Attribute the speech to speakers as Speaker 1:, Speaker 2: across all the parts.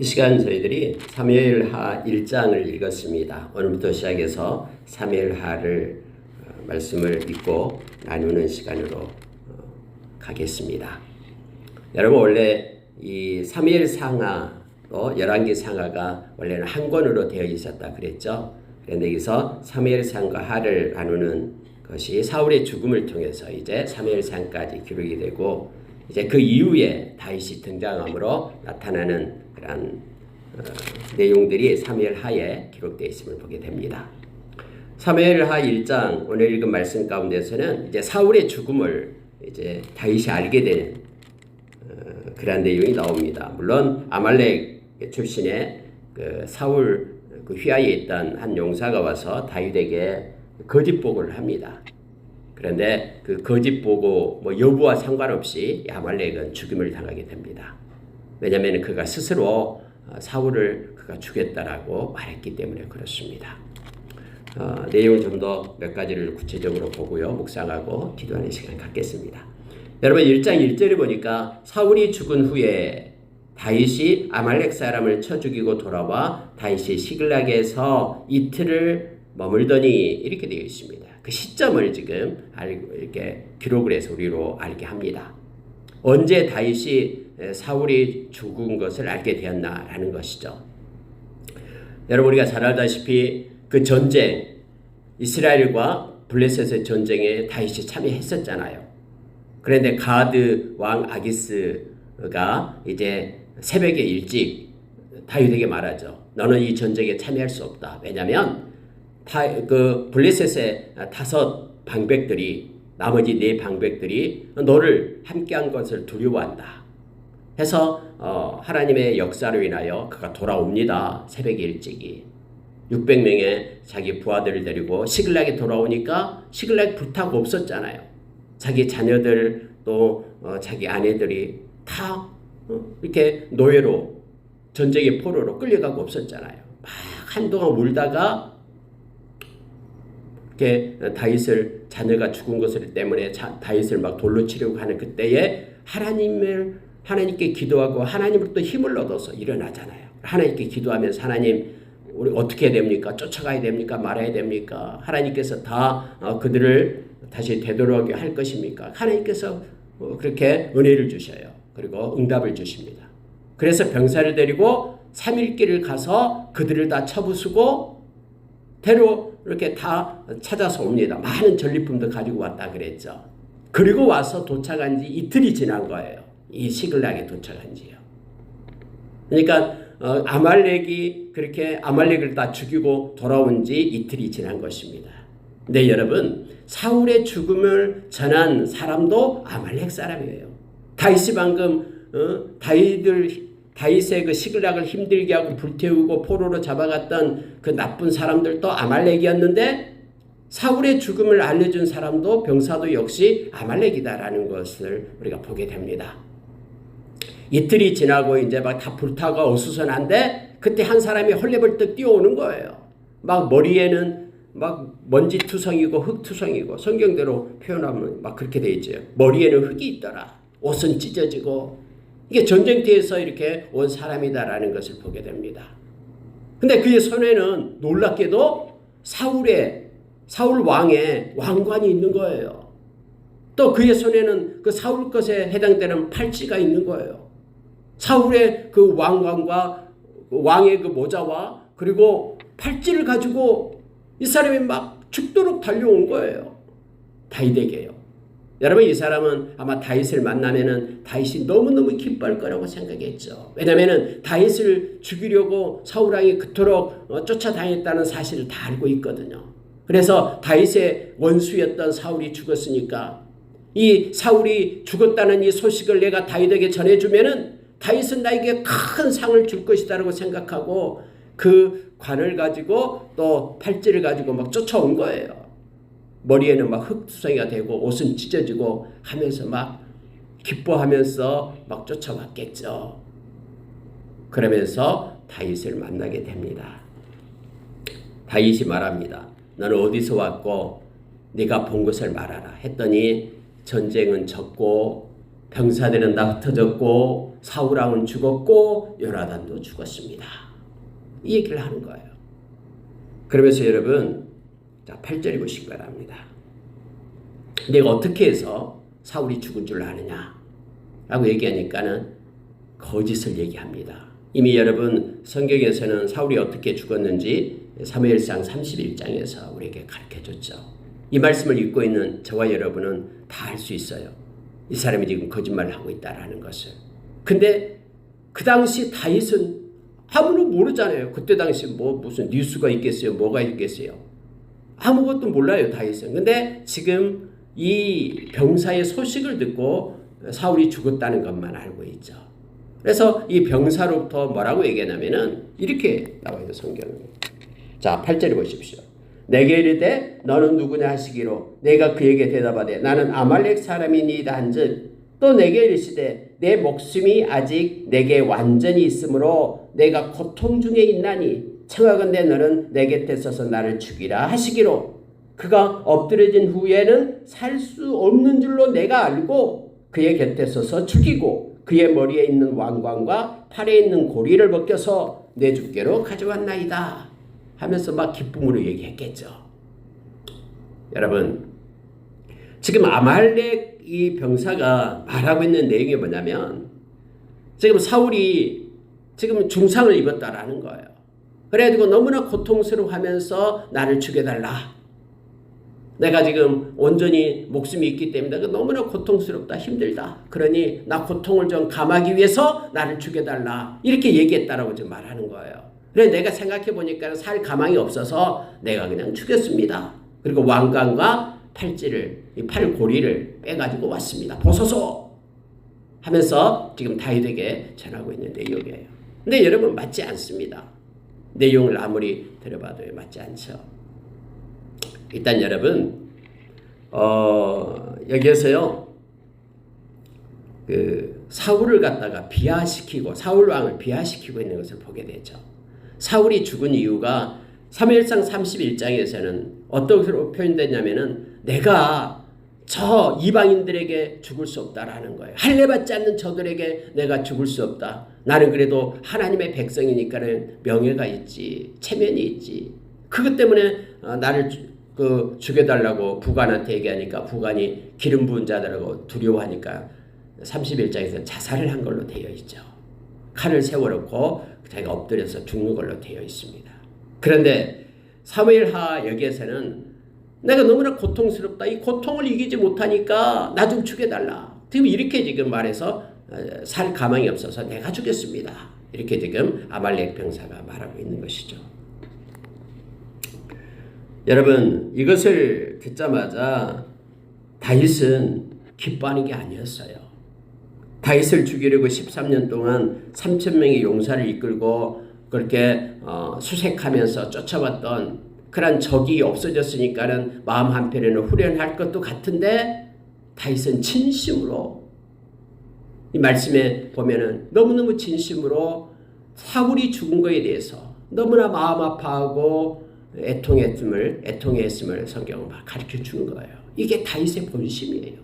Speaker 1: 이 시간 저희들이 사무엘하 1장을 읽었습니다. 오늘부터 시작해서 사무엘하를 어, 말씀을 읽고 나누는 시간으로 어, 가겠습니다. 여러분 원래 이 사무엘 상하 또 열왕기 상하가 원래는 한 권으로 되어 있었다 그랬죠. 그런데 여기서 사무엘 상과 하를 나누는 것이 사울의 죽음을 통해서 이제 사무엘 상까지 기록이 되고 이제 그 이후에 다윗이 등장함으로 나타나는 그런 어, 내용들이 사무엘하에 기록되어 있음을 보게 됩니다. 사무엘하 1장 오늘 읽은 말씀 가운데서는 이제 사울의 죽음을 이제 다윗이 알게 되는 어, 그런 내용이 나옵니다. 물론 아말렉 출신의 그 사울 그 휘하에 있던 한 용사가 와서 다윗에게 거짓 보고를 합니다. 그런데 그 거짓 보고 뭐 여부와 상관없이 아말렉은 죽임을 당하게 됩니다. 왜냐하면 그가 스스로 어, 사울을 그가 죽였다라고 말했기 때문에 그렇습니다. 어, 내용을 좀더 몇 가지를 구체적으로 보고요. 묵상하고 기도하는 시간 갖겠습니다. 여러분 1장 1절에 보니까 사울이 죽은 후에 다윗이 아말렉 사람을 쳐 죽이고 돌아와 다윗이 시글락에서 이틀을 머물더니 이렇게 되어 있습니다. 그 시점을 지금 알고 이렇게 기록을 해서 우리로 알게 합니다. 언제 다윗이 사울이 죽은 것을 알게 되었나라는 것이죠. 여러분 우리가 잘 알다시피 그 전쟁 이스라엘과 블레셋의 전쟁에 다윗이 참여했었잖아요. 그런데 가드 왕 아기스가 이제 새벽에 일찍 다윗에게 말하죠. 너는 이 전쟁에 참여할 수 없다. 왜냐하면 그 블레셋의 다섯 방백들이 나머지 네 방백들이 너를 함께한 것을 두려워한다. 해서 어, 하나님의 역사로 인하여 그가 돌아옵니다. 새벽 일찍이 600명의 자기 부하들을 데리고 시글락에 돌아오니까 시글락 불타고 없었잖아요. 자기 자녀들 또 어, 자기 아내들이 다 어, 이렇게 노예로 전쟁의 포로로 끌려가고 없었잖아요. 막 한동안 울다가 이렇게 다윗을 자녀가 죽은 것을 때문에 자, 다윗을 막 돌로 치려고 하는 그때에 하나님을 하나님께 기도하고 하나님으로부터 힘을 얻어서 일어나잖아요. 하나님께 기도하면서 하나님 우리 어떻게 됩니까? 쫓아가야 됩니까? 말아야 됩니까? 하나님께서 다 어, 그들을 다시 되돌아오게 할 것입니까? 하나님께서 어, 그렇게 은혜를 주셔요. 그리고 응답을 주십니다. 그래서 병사를 데리고 3일 길을 가서 그들을 다 쳐부수고 대로 이렇게 다 찾아서 옵니다. 많은 전리품도 가지고 왔다 그랬죠. 그리고 와서 도착한 지 이틀이 지난 거예요. 이 시글락에 도착한 지요. 그러니까 어, 아말렉이 그렇게 아말렉을 다 죽이고 돌아온 지 이틀이 지난 것입니다. 네, 여러분. 사울의 죽음을 전한 사람도 아말렉 사람이에요. 다윗이 방금 어, 다윗을 다윗의 그 시글락을 힘들게 하고 불태우고 포로로 잡아갔던 그 나쁜 사람들도 아말렉이었는데 사울의 죽음을 알려준 사람도 병사도 역시 아말렉이다라는 것을 우리가 보게 됩니다. 이틀이 지나고 이제 막 다 불타고 어수선한데 그때 한 사람이 헐레벌떡 뛰어오는 거예요. 막 머리에는 막 먼지 투성이고 흙 투성이고 성경대로 표현하면 막 그렇게 돼 있죠. 머리에는 흙이 있더라. 옷은 찢어지고 이게 전쟁터에서 이렇게 온 사람이다라는 것을 보게 됩니다. 근데 그의 손에는 놀랍게도 사울의 사울 왕의 왕관이 있는 거예요. 또 그의 손에는 그 사울 것에 해당되는 팔찌가 있는 거예요. 사울의 그 왕관과 왕의 그 모자와 그리고 팔찌를 가지고 이 사람이 막 죽도록 달려온 거예요. 다윗에게요. 여러분 이 사람은 아마 다윗을 만나면은 다윗이 너무너무 기뻐할 거라고 생각했죠. 왜냐면은 다윗을 죽이려고 사울 왕이 그토록 어, 쫓아다녔다는 사실을 다 알고 있거든요. 그래서 다윗의 원수였던 사울이 죽었으니까 이 사울이 죽었다는 이 소식을 내가 다윗에게 전해주면은 다윗은 나에게 큰 상을 줄 것이다라고 생각하고 그 관을 가지고 또 팔찌를 가지고 막 쫓아온 거예요. 머리에는 막 흙투성이가 되고 옷은 찢어지고 하면서 막 기뻐하면서 막 쫓아왔겠죠. 그러면서 다윗을 만나게 됩니다. 다윗이 말합니다. 너는 어디서 왔고 네가 본 것을 말하라 했더니 전쟁은 졌고 병사들은 다 흩어졌고 사울 왕은 죽었고 요나단도 죽었습니다. 이 얘기를 하는 거예요. 그러면서 여러분 자 8절에 보시기 바랍니다. 내가 어떻게 해서 사울이 죽은 줄 아느냐 라고 얘기하니까는 거짓을 얘기합니다. 이미 여러분 성경에서는 사울이 어떻게 죽었는지 사무엘상 31장에서 우리에게 가르쳐 줬죠. 이 말씀을 읽고 있는 저와 여러분은 다 알 수 있어요. 이 사람이 지금 거짓말을 하고 있다라는 것을. 근데 그 당시 다윗은 아무도 모르잖아요. 그때 당시 뭐 무슨 뉴스가 있겠어요? 뭐가 있겠어요? 아무것도 몰라요, 다윗은. 근데 지금 이 병사의 소식을 듣고 사울이 죽었다는 것만 알고 있죠. 그래서 이 병사로부터 뭐라고 얘기하냐면은 이렇게 나와요, 성경은. 자, 8절에 보십시오. 내게 이르되 너는 누구냐 하시기로 내가 그에게 대답하되 나는 아말렉 사람이니이다 한즉 또 내게 이르시되 내 목숨이 아직 내게 완전히 있으므로 내가 고통 중에 있나니 청하건대 너는 내 곁에 서서 나를 죽이라 하시기로 그가 엎드려진 후에는 살 수 없는 줄로 내가 알고 그의 곁에 서서 죽이고 그의 머리에 있는 왕관과 팔에 있는 고리를 벗겨서 내 주께로 가져왔나이다 하면서 막 기쁨으로 얘기했겠죠. 여러분 지금 아말렉 이 병사가 말하고 있는 내용이 뭐냐면 지금 사울이 지금 중상을 입었다라는 거예요. 그래가지고 너무나 고통스러워하면서 나를 죽여달라. 내가 지금 온전히 목숨이 있기 때문에 너무나 고통스럽다 힘들다. 그러니 나 고통을 좀 감하기 위해서 나를 죽여달라. 이렇게 얘기했다라고 지금 말하는 거예요. 그래 내가 생각해 보니까 살 가망이 없어서 내가 그냥 죽였습니다. 그리고 왕관과 팔찌를 이 팔고리를 빼가지고 왔습니다. 보소서 하면서 지금 다윗에게 전하고 있는 내용이에요. 근데 여러분 맞지 않습니다. 내용을 아무리 들어봐도 맞지 않죠. 일단 여러분 어, 여기에서요 그 사울을 갖다가 비하시키고 사울 왕을 비하시키고 있는 것을 보게 되죠. 사울이 죽은 이유가 3일상 31장에서는 어떻게 표현되냐면은 내가 저 이방인들에게 죽을 수 없다라는 거예요. 할례 받지 않는 저들에게 내가 죽을 수 없다. 나는 그래도 하나님의 백성이니까는 명예가 있지, 체면이 있지. 그것 때문에 어, 나를 그 죽여달라고 부관한테 얘기하니까 부관이 기름 부은 자들하고 두려워하니까 31장에서 자살을 한 걸로 되어 있죠. 칼을 세워놓고 자기가 엎드려서 죽는 걸로 되어 있습니다. 그런데 사무엘하 여기에서는 내가 너무나 고통스럽다. 이 고통을 이기지 못하니까 나 좀 죽여달라. 지금 이렇게 지금 말해서 살 가망이 없어서 내가 죽였습니다. 이렇게 지금 아말렉 병사가 말하고 있는 것이죠. 여러분 이것을 듣자마자 다윗은 기뻐하는 게 아니었어요. 다윗을 죽이려고 13년 동안 3천 명의 용사를 이끌고 그렇게 어, 수색하면서 쫓아왔던 그런 적이 없어졌으니까는 마음 한편에는 후련할 것도 같은데 다윗은 진심으로 이 말씀에 보면은 너무너무 진심으로 사울이 죽은 거에 대해서 너무나 마음 아파하고 애통했음을 애통했음을 성경은 가르쳐 주는 거예요. 이게 다윗의 본심이에요.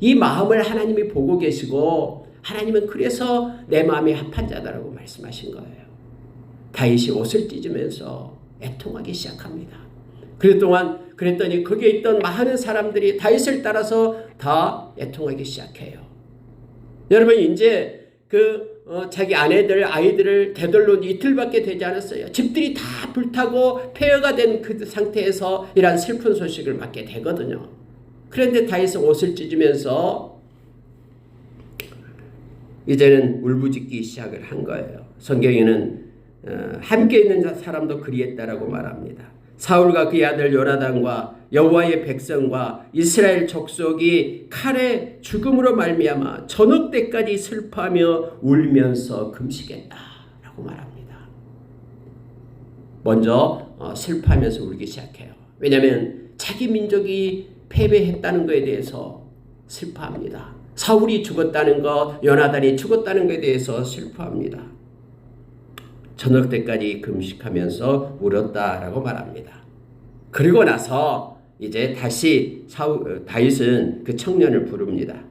Speaker 1: 이 마음을 하나님이 보고 계시고 하나님은 그래서 내 마음이 합한 자다라고 말씀하신 거예요. 다윗이 옷을 찢으면서 애통하기 시작합니다. 그랬동안 그랬더니 거기에 있던 많은 사람들이 다윗을 따라서 다 애통하기 시작해요. 여러분 이제 그 어, 자기 아내들 아이들을 되돌로 이틀밖에 되지 않았어요. 집들이 다 불타고 폐허가 된 그 상태에서 이러한 슬픈 소식을 맡게 되거든요. 그런데 다윗은 옷을 찢으면서 이제는 울부짖기 시작을 한 거예요. 성경에는 어, 함께 있는 사람도 그리했다라고 말합니다. 사울과 그의 아들 요나단과 여호와의 백성과 이스라엘 족속이 칼의 죽음으로 말미암아 저녁 때까지 슬퍼하며 울면서 금식했다라고 말합니다. 먼저 어, 슬퍼하면서 울기 시작해요. 왜냐하면 자기 민족이 패배했다는 것에 대해서 슬퍼합니다. 사울이 죽었다는 것, 요나단이 죽었다는 것에 대해서 슬퍼합니다. 저녁 때까지 금식하면서 울었다라고 말합니다. 그리고 나서 이제 다시 사울, 다윗은 그 청년을 부릅니다.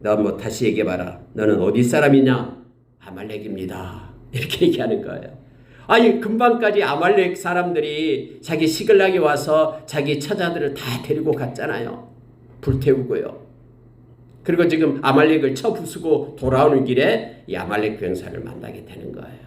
Speaker 1: 너 뭐 다시 얘기해봐라. 너는 어디 사람이냐? 아말렉입니다. 이렇게 얘기하는 거예요. 아니 금방까지 아말렉 사람들이 자기 시글락에 와서 자기 처자들을 다 데리고 갔잖아요. 불태우고요. 그리고 지금 아말렉을 쳐 부수고 돌아오는 길에 이 아말렉 병사를 만나게 되는 거예요.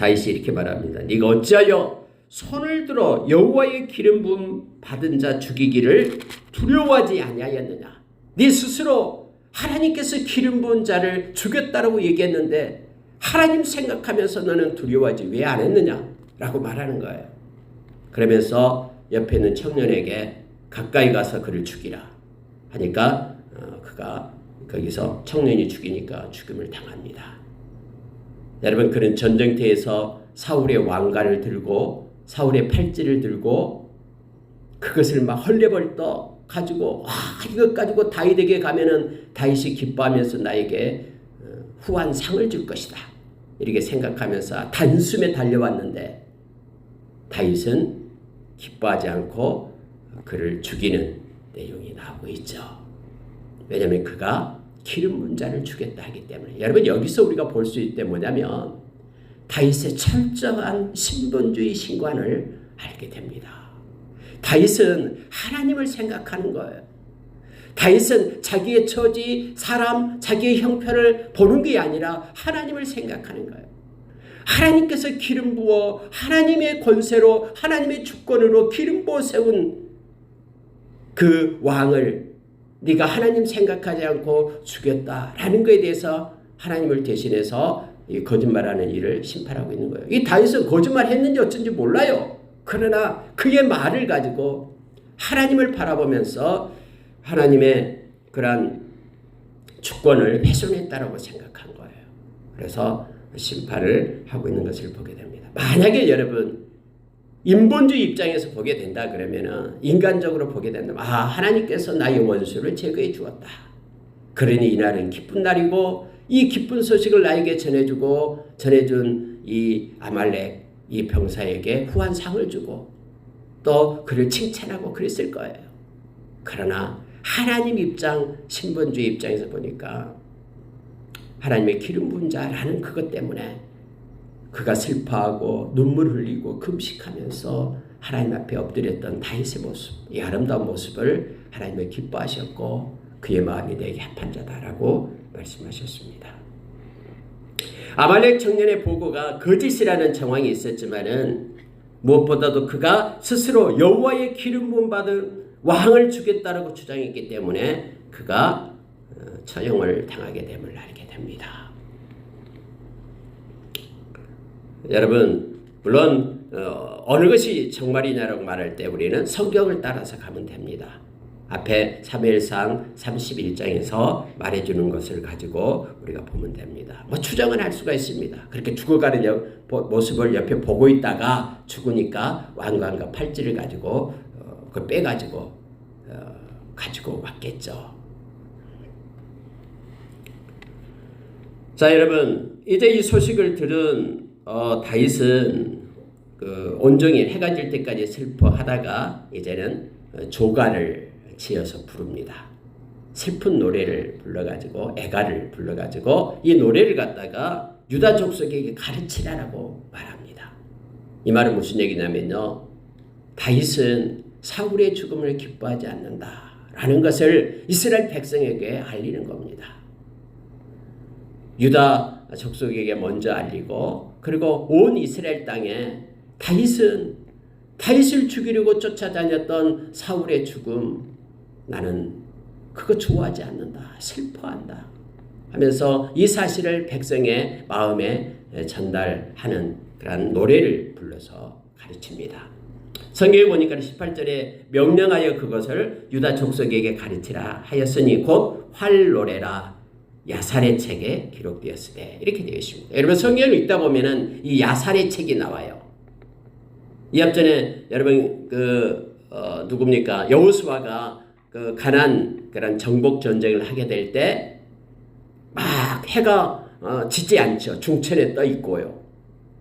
Speaker 1: 다윗이 이렇게 말합니다. 네가 어찌하여 손을 들어 여호와의 기름 부음 받은 자 죽이기를 두려워하지 아니하였느냐? 네 스스로 하나님께서 기름 부은 자를 죽였다라고 얘기했는데 하나님 생각하면서 너는 두려워하지 왜 안 했느냐? 라고 말하는 거예요. 그러면서 옆에 있는 청년에게 가까이 가서 그를 죽이라 하니까 어, 그가 거기서 청년이 죽이니까 죽음을 당합니다. 여러분 그는 전쟁터에서 사울의 왕관을 들고 사울의 팔찌를 들고 그것을 막 헐레벌떡 가지고 와 이것 가지고 다윗에게 가면은 다윗이 기뻐하면서 나에게 어, 후한 상을 줄 것이다 이렇게 생각하면서 단숨에 달려왔는데 다윗은 기뻐하지 않고 그를 죽이는 내용이 나오고 있죠. 왜냐하면 그가 기름 문자를 주겠다 하기 때문에 여러분 여기서 우리가 볼 수 있는 뭐냐면 다윗의 철저한 신분주의 신관을 알게 됩니다. 다윗은 하나님을 생각하는 거예요. 다윗은 자기의 처지, 사람, 자기의 형편을 보는 게 아니라 하나님을 생각하는 거예요. 하나님께서 기름 부어 하나님의 권세로 하나님의 주권으로 기름 부어 세운 그 왕을 네가 하나님 생각하지 않고 죽였다라는 것에 대해서 하나님을 대신해서 이 거짓말하는 일을 심판하고 있는 거예요. 이 다윗은 거짓말했는지 어쩐지 몰라요. 그러나 그의 말을 가지고 하나님을 바라보면서 하나님의 그러한 주권을 훼손했다라고 생각한 거예요. 그래서 심판을 하고 있는 것을 보게 됩니다. 만약에 여러분 인본주의 입장에서 보게 된다 그러면은 인간적으로 보게 된다면 아 하나님께서 나의 원수를 제거해 주었다. 그러니 이날은 기쁜 날이고 이 기쁜 소식을 나에게 전해주고 전해준 이 아말렉 이 병사에게 후한 상을 주고 또 그를 칭찬하고 그랬을 거예요. 그러나 하나님 입장 신본주의 입장에서 보니까 하나님의 기름 부은 자라는 그것 때문에 그가 슬퍼하고 눈물 흘리고 금식하면서 하나님 앞에 엎드렸던 다윗의 모습, 이 아름다운 모습을 하나님을 기뻐하셨고 그의 마음이 내게 합한 자다라고 말씀하셨습니다. 아말렉 청년의 보고가 거짓이라는 정황이 있었지만은 무엇보다도 그가 스스로 여호와의 기름 부음 받은 왕을 주겠다라고 주장했기 때문에 그가 어, 처형을 당하게 됨을 알게 됩니다. 여러분 물론 어, 어느 것이 정말이냐라고 말할 때 우리는 성경을 따라서 가면 됩니다. 앞에 사무엘상 31장에서 말해주는 것을 가지고 우리가 보면 됩니다. 뭐 추정은 할 수가 있습니다. 그렇게 죽어가는 여, 모습을 옆에 보고 있다가 죽으니까 왕관과 팔찌를 가지고 어, 그걸 빼가지고 어, 가지고 왔겠죠. 자 여러분 이제 이 소식을 들은 어, 다윗은 그 온종일 해가 질 때까지 슬퍼하다가 이제는 조가를 지어서 부릅니다. 슬픈 노래를 불러가지고 애가를 불러가지고 이 노래를 갖다가 유다 족속에게 가르치라라고 말합니다. 이 말은 무슨 얘기냐면요. 다윗은 사울의 죽음을 기뻐하지 않는다라는 것을 이스라엘 백성에게 알리는 겁니다. 유다 족속에게 먼저 알리고 그리고 온 이스라엘 땅에 다윗은 다윗을 죽이려고 쫓아다녔던 사울의 죽음 나는 그거 좋아하지 않는다. 슬퍼한다. 하면서 이 사실을 백성의 마음에 전달하는 그런 노래를 불러서 가르칩니다. 성경에 보니까 18절에 명령하여 그것을 유다 족속에게 가르치라 하였으니 곧 활 노래라 야살의 책에 기록되었으되 이렇게 되어 있습니다. 여러분 성경을 읽다 보면은 이 야살의 책이 나와요. 이 앞전에 여러분 그 어, 누굽니까 여호수아가 그 가난 그런 정복 전쟁을 하게 될 때 막 해가 어, 지지 않죠. 중천에 떠 있고요.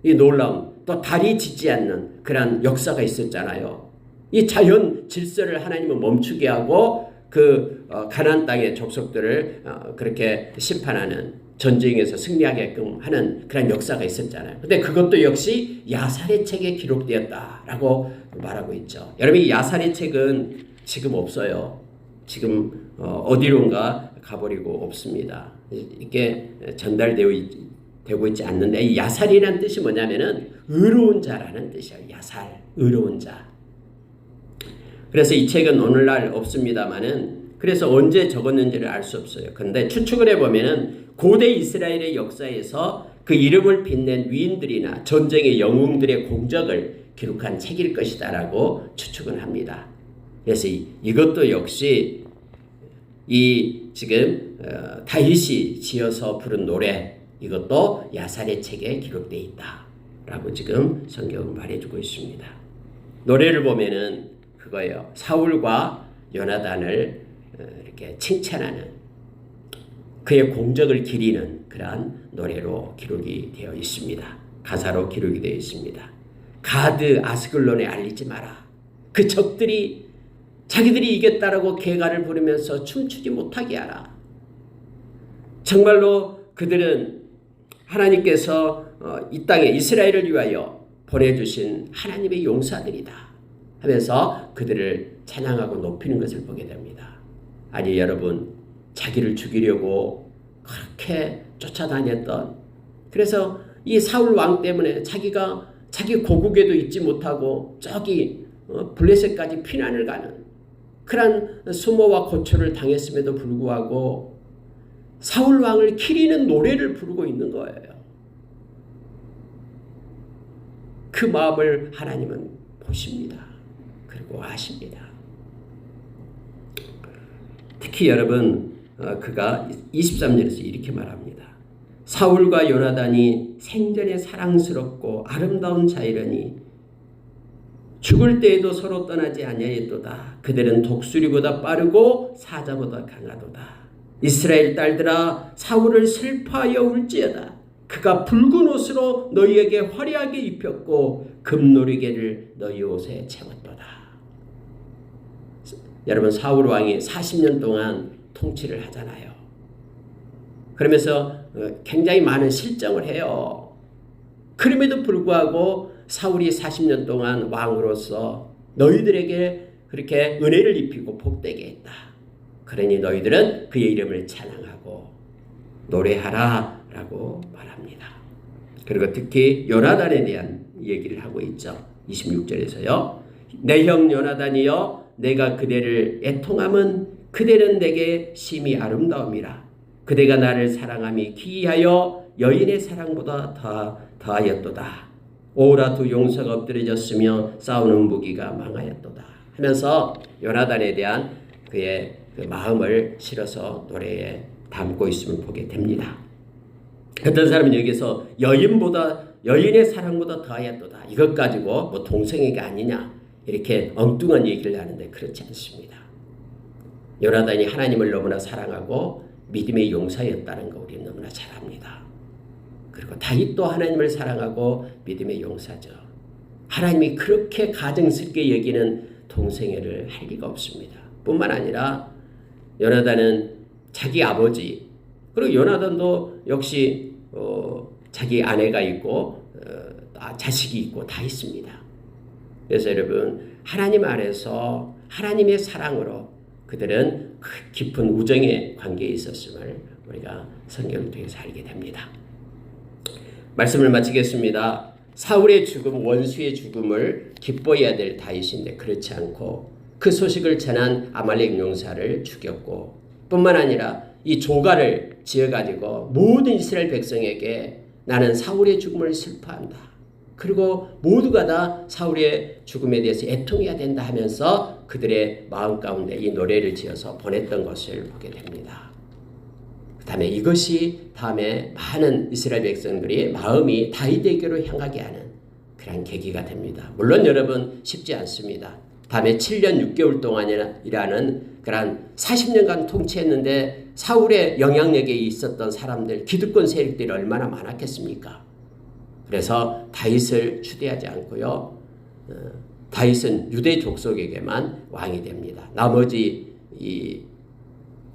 Speaker 1: 이 놀라움 또 달이 지지 않는 그런 역사가 있었잖아요. 이 자연 질서를 하나님은 멈추게 하고 그 어, 가나안 땅의 족속들을 어, 그렇게 심판하는 전쟁에서 승리하게끔 하는 그런 역사가 있었잖아요. 근데 그것도 역시 야살의 책에 기록되었다라고 말하고 있죠. 여러분 이 야살의 책은 지금 없어요. 지금 어, 어디론가 가버리고 없습니다. 이게 전달되어 있, 되고 있지 않는데 이 야살이라는 뜻이 뭐냐면은 의로운 자라는 뜻이에요. 야살, 의로운 자. 그래서 이 책은 오늘날 없습니다만은 그래서 언제 적었는지를 알 수 없어요. 근데 추측을 해보면은 고대 이스라엘의 역사에서 그 이름을 빛낸 위인들이나 전쟁의 영웅들의 공적을 기록한 책일 것이다라고 추측을 합니다. 그래서 이, 이것도 역시 이 지금 어, 다윗이 지어서 부른 노래 이것도 야살의 책에 기록되어 있다라고 지금 성경은 말해주고 있습니다. 노래를 보면은 그거예요. 사울과 요나단을 어, 이렇게 칭찬하는 그의 공적을 기리는 그러한 노래로 기록이 되어 있습니다. 가사로 기록이 되어 있습니다. 가드 아스글론에 알리지 마라. 그 적들이 자기들이 이겼다라고 개가를 부르면서 춤추지 못하게 하라. 정말로 그들은 하나님께서 어, 이 땅에 이스라엘을 위하여 보내주신 하나님의 용사들이다 하면서 그들을 찬양하고 높이는 것을 보게 됩니다. 아니 여러분 자기를 죽이려고 그렇게 쫓아다녔던 그래서 이 사울 왕 때문에 자기가 자기 고국에도 있지 못하고 저기 어, 블레셋까지 피난을 가는 그런 수모와 고초를 당했음에도 불구하고 사울 왕을 기리는 노래를 부르고 있는 거예요. 그 마음을 하나님은 보십니다. 그리고 아십니다. 특히 여러분 어, 그가 23절에서 이렇게 말합니다. 사울과 요나단이 생전에 사랑스럽고 아름다운 자이러니 죽을 때에도 서로 떠나지 아니하였도다. 그들은 독수리보다 빠르고 사자보다 강하도다. 이스라엘 딸들아 사울을 슬퍼하여 울지어다. 그가 붉은 옷으로 너희에게 화려하게 입혔고 금놀이개를 너희 옷에 채웠도다. 여러분 사울 왕이 40년 동안 통치를 하잖아요. 그러면서 어, 굉장히 많은 실정을 해요. 그럼에도 불구하고 사울이 40년 동안 왕으로서 너희들에게 그렇게 은혜를 입히고 복되게 했다. 그러니 너희들은 그의 이름을 찬양하고 노래하라 라고 말합니다. 그리고 특히 요나단에 대한 얘기를 하고 있죠. 26절에서요. 내 형 요나단이여 내가 그대를 애통함은 그대는 내게 심히 아름다움이라. 그대가 나를 사랑함이 기이하여 여인의 사랑보다 더 더하였도다. 오라 두 용사가 엎드려졌으며 싸우는 무기가 망하였도다. 하면서 요나단에 대한 그의 그 마음을 실어서 노래에 담고 있음을 보게 됩니다. 어떤 사람은 여기서 여인보다 여인의 사랑보다 더하였도다. 이것 가지고 뭐 동성애가 아니냐 이렇게 엉뚱한 얘기를 하는데 그렇지 않습니다. 요나단이 하나님을 너무나 사랑하고 믿음의 용사였다는 거 우리는 너무나 잘 압니다. 그리고 다윗도 하나님을 사랑하고 믿음의 용사죠. 하나님이 그렇게 가증스럽게 여기는 동생애를 할 리가 없습니다. 뿐만 아니라 요나단은 자기 아버지 그리고 요나단도 역시 어, 자기 아내가 있고 어, 자식이 있고 다 있습니다. 그래서 여러분 하나님 안에서 하나님의 사랑으로 그들은 깊은 우정의 관계에 있었음을 우리가 성경을 통해서 알게 됩니다. 말씀을 마치겠습니다. 사울의 죽음, 원수의 죽음을 기뻐해야 될 다윗인데 그렇지 않고 그 소식을 전한 아말렉 용사를 죽였고 뿐만 아니라 이 조가를 지어가지고 모든 이스라엘 백성에게 나는 사울의 죽음을 슬퍼한다. 그리고 모두가 다 사울의 죽음에 대해서 애통해야 된다 하면서 그들의 마음 가운데 이 노래를 지어서 보냈던 것을 보게 됩니다. 그 다음에 이것이 다음에 많은 이스라엘 백성들이 마음이 다윗에게로 향하게 하는 그런 계기가 됩니다. 물론 여러분 쉽지 않습니다. 다음에 7년 6개월 동안이라는 그런 40년간 통치했는데 사울의 영향력에 있었던 사람들, 기득권 세력들이 얼마나 많았겠습니까? 그래서 다윗을 추대하지 않고요. 어, 다윗은 유대 족속에게만 왕이 됩니다. 나머지 이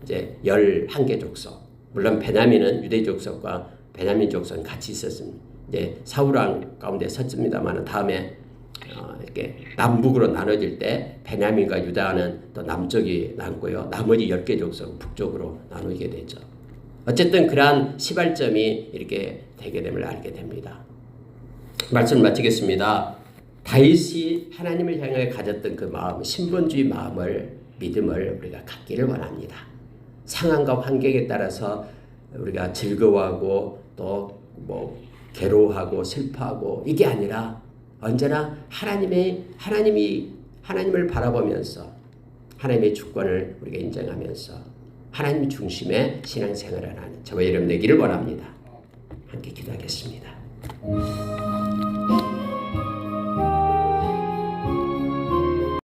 Speaker 1: 이제 11개 족속 물론 베냐민은 유대 족속과 베냐민 족속은 같이 있었습니다. 이제 사울 왕 가운데 섰습니다만 다음에 어, 이렇게 남북으로 나눠질 때 베냐민과 유다는 또 남쪽이 남고요. 나머지 10개 족속은 북쪽으로 나누게 되죠. 어쨌든 그러한 시발점이 이렇게 되게 됨을 알게 됩니다. 말씀을 마치겠습니다. 다윗이 하나님을 향해 가졌던 그 마음, 신본주의 마음을 믿음을 우리가 갖기를 원합니다. 상황과 환경에 따라서 우리가 즐거워하고 또 뭐 괴로워하고 슬퍼하고 이게 아니라 언제나 하나님의 하나님이 하나님을 바라보면서 하나님의 주권을 우리가 인정하면서 하나님 중심의 신앙생활을 하는 저와 여러분 되기를 원합니다. 함께 기도하겠습니다.